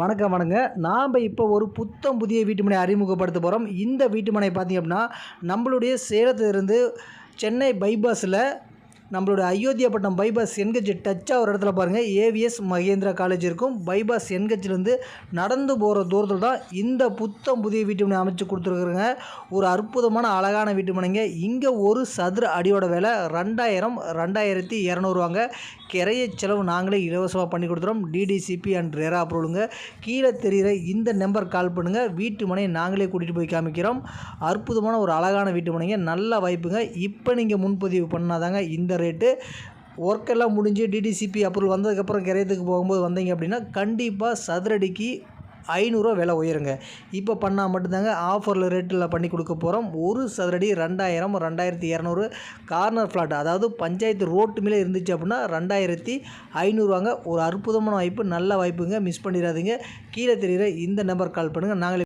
வணக்கம் வணங்க. நாம் இப்போ ஒரு புத்தம் புதிய வீட்டுமனை அறிமுகப்படுத்த போகிறோம் இந்த வீட்டுமனை பார்த்திங்க அப்படின்னா நம்மளுடைய சேலத்திலிருந்து சென்னை பைபாஸில் நம்மளுடைய அயோத்தியாப்பட்டினம் பைபாஸ் என்கேஜ் டச்சாக ஒரு இடத்துல பாருங்கள் ஏவிஎஸ் மகேந்திரா காலேஜ் இருக்கும். பைபாஸ் என்கேஜ்லேருந்து நடந்து போகிற தூரத்தில் தான் இந்த புத்தம் புதிய வீட்டுமனை அமைச்சு கொடுத்துருக்குறங்க ஒரு அற்புதமான அழகான வீட்டுமனைங்க. இங்கே ஒரு சதுர அடியோட விலை ரெண்டாயிரம் ரெண்டாயிரத்தி இரநூறுவாங்க. கிரைய செலவு நாங்களே இலவசமாக பண்ணி கொடுத்துறோம். டிடிசிபி அண்ட் ரேரா அப்ரூவலுங்க கீழே தெரிகிற இந்த நம்பர் கால் பண்ணுங்கள் வீட்டு மனையை நாங்களே கூட்டிகிட்டு போய் காமிக்கிறோம். அற்புதமான ஒரு அழகான வீட்டு மனைங்க. நல்ல வாய்ப்புங்க. இப்போ நீங்கள் முன்பதிவு பண்ணாதாங்க இந்த ரேட்டு ஒர்க் எல்லாம் முடிஞ்சு டிடிசிபி அப்ரூவல் வந்ததுக்கப்புறம் கிரையத்துக்கு போகும்போது வந்தீங்க அப்படின்னா கண்டிப்பாக சதுரடிக்கு ஐநூறுரூவா விலை உயருங்க. இப்போ பண்ணால் மட்டும்தாங்க ஆஃபரில் ரேட்டில் பண்ணி கொடுக்க போகிறோம் ஒரு சதுரடி ரெண்டாயிரம் ரெண்டாயிரத்தி இரநூறு கார்னர் ஃப்ளாட். அதாவது பஞ்சாயத்து ரோட்டு மேலே இருந்துச்சு அப்படின்னா ரெண்டாயிரத்தி ஐநூறுவாங்க. ஒரு அற்புதமான வாய்ப்பு நல்ல வாய்ப்புங்க. மிஸ் பண்ணிடாதீங்க. கீழே தெரிகிற இந்த நம்பர் கால் பண்ணுங்கள் நாங்களே